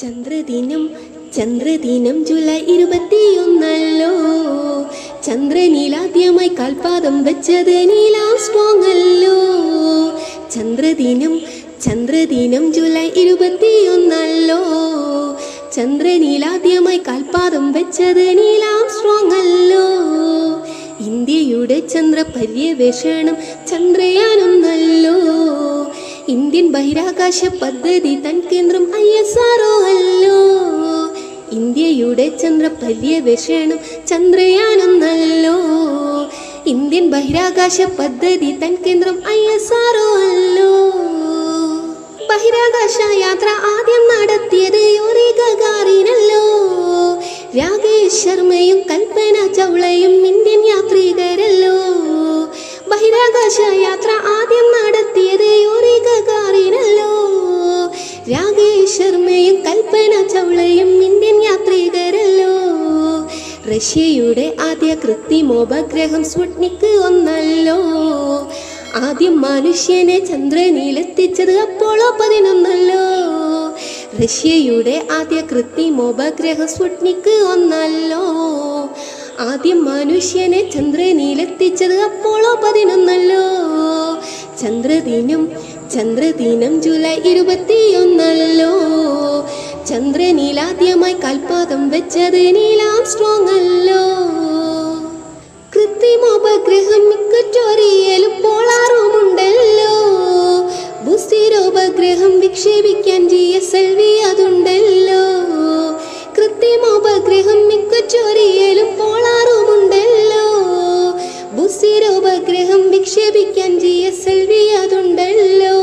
ചന്ദ്രദിനം ചന്ദ്രദിനം July ഇരുപത്തിയൊന്നല്ലോ. ചന്ദ്രനീലാദ്യമായി കാൽപാദം വെച്ചത് നീലാം സ്ട്രോങ് അല്ലോ ചന്ദ്രദിനം ചന്ദ്രദിനം ജൂലൈ ഇരുപത്തിയൊന്നല്ലോ. ചന്ദ്രനീലാദ്യമായി കാൽപാദം വെച്ചത് നീലാം സ്ട്രോങ് അല്ലോ ഇന്ത്യയുടെ ചന്ദ്ര പര്യവേഷണം ചന്ദ്രയാനൊന്നല്ലോ. ഇന്ത്യൻ ബഹിരാകാശ പദ്ധതി തൻ കേന്ദ്രം ഐ എസ് ആർഒ അല്ലോ. ഇന്ത്യയുടെ ചന്ദ്ര പര്യവേഷണം ചന്ദ്രയാനൊന്നല്ലോ. ഇന്ത്യൻ ബഹിരാകാശ പദ്ധതി തൻ കേന്ദ്രം ഐ എസ് ആർഒ അല്ലോ. ബഹിരാകാശ യാത്ര ആദ്യം നടത്തിയത് യൂറി ഗഗാറിനല്ലോ. രാകേഷ് ശർമ്മയും കൽപ്പന ചൗളയും ശർമ്മയും കൽപ്പന ചൗളയും ഇന്ത്യൻ യാത്രികരല്ലോ. റഷ്യയുടെ ആദ്യ കൃത്രിമോപഗ്രഹം സ്പുട്നിക് ഒന്നല്ലോ. ആദ്യം മനുഷ്യനെ ചന്ദ്രനിലെത്തിച്ചത് അപ്പോളോ പതിനൊന്നല്ലോ. റഷ്യയുടെ ആദ്യ കൃത്രിമോപഗ്രഹം സ്പുട്നിക് ഒന്നല്ലോ. ആദ്യം മനുഷ്യനെ ചന്ദ്രനിലെത്തിച്ചത് അപ്പോളോ പതിനൊന്നല്ലോ. ചന്ദ്രദിനം ചന്ദ്രദിനം ജൂലൈ ഇരുപത്തിയൊന്നല്ലോ. ചന്ദ്രനീലാദ്യമായി കൽപാദം വെച്ചത് നീലാം സ്ട്രോങ് അല്ലോ കൃത്രിമോപഗ്രഹം മിക്കറ്റോറിയലും പോളാറുമുണ്ടല്ലോ. ഭൂസ്ഥിരോപഗ്രഹം വിക്ഷേപിക്കാൻ ജി എസ് എൽ വി അതുണ്ടല്ലോ. വിക്ഷേപിക്കാൻ ജി എസ് എൽ വി അതുണ്ടല്ലോ.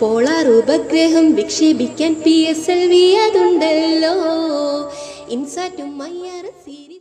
പോളാർ ഉപഗ്രഹം വിക്ഷേപിക്കാൻ പി എസ് എൽ വി അതുണ്ടല്ലോ. ഇൻസാറ്റും മയ്യാറ് സീരി